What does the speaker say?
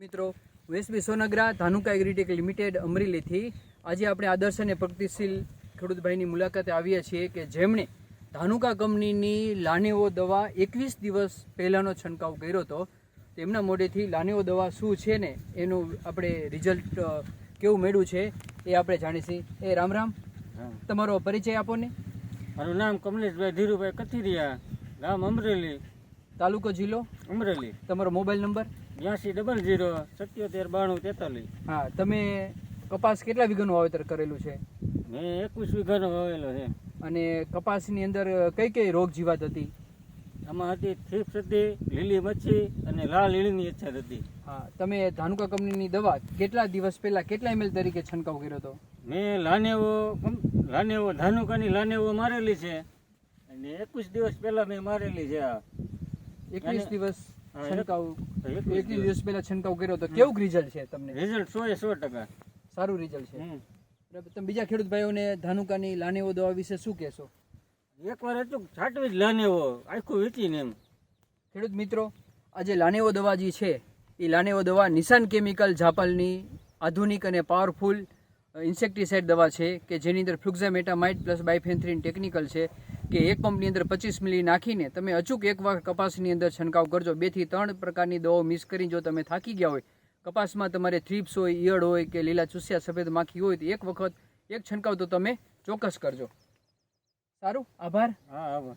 મિત્રો વેસબી Songara Dhanuka agritech limited અમરેલીથી. આજે આપણે આદર્શ અને પ્રગતિશીલ ખેડૂતભાઈની મુલાકાતે આવ્યા છીએ કે જેમણે ધાનુકા કંપનીની લાનેવો દવા એકવીસ દિવસ પહેલાંનો છંટકાવ કર્યો હતો. તેમના મોઢેથી લાનેવો દવા શું છે ને એનું આપણે રિઝલ્ટ કેવું મેળવ્યું છે એ આપણે જાણીશું. એ રામ રામ. તમારો પરિચય આપો ને. મારું નામ કમલેશભાઈ ધીરુભાઈ કથિરિયા ગામ અમરેલી. તાલુકો જિલ્લો? અમરેલી. તમારો મોબાઈલ નંબર? બ્યાસી ડબલ ઝીરો સત્યોતેર બાણું તેતાલીસ. હા તમે કપાસ કેટલા વીઘાનું વાવેતર કરેલું છે? મેં એકવીસ વીઘાનો વાવેલો છે. અને કપાસની અંદર કઈ કઈ રોગ જીવાત હતી? આમાં હતી થીપ્સ હતી લીલી મચ્છી અને લાલ લીલીની અછત હતી. હા તમે ધાનુકા કંપનીની દવા કેટલા દિવસ પહેલા કેટલા એમએલ તરીકે છંટકાવ કર્યો હતો? મેં લાનેવો લાનેવો ધાનુકાની લાનેવો મારેલી છે. અને એકવીસ દિવસ પહેલા મેં મારેલી છે આ. એકવીસ દિવસ છંટકાવ એકવીસ એકવીસ દિવસ. પહેલા છંટકાવ કર્યો તો કેવું રિઝલ્ટ છે તમને? રિઝલ્ટ સો એ સો ટકા. સારું રિઝલ્ટ છે. બરાબર તમે બીજા ખેડૂત ભાઈઓને ધાનુકાની લાનેવો દવા વિશે શું કહેશો? એકવાર હતું છાંટવી જ લાનેવો આખું વીચીને એમ. ખેડૂત મિત્રો આ જે લાનેવો દવા જે છે એ લાનેવો દવા નિશાન કેમિકલ જાપાલની આધુનિક અને પાવરફુલ ઇન્સેક્ટિસાઇડ દવા છે કે જેની અંદર ફ્લુક્ઝામેટામાઇટ પ્લસ બાયફેન્થ્રીન ટેકનિકલ છે કે એક પંપની અંદર પચીસ મિલી નાખીને તમે અચૂક એક વાર કપાસની અંદર છંટકાવ કરજો. બેથી ત્રણ પ્રકારની દવાઓ મિક્સ કરીને જો તમે થાકી ગયા હોય, કપાસમાં તમારે થ્રીપ્સ હોય, ઈયળ હોય કે લીલા ચૂસ્યા સફેદ માખી હોય તો એક વખત એક છંટકાવ તો તમે ચોક્કસ કરજો. સારું? આભાર. હા હા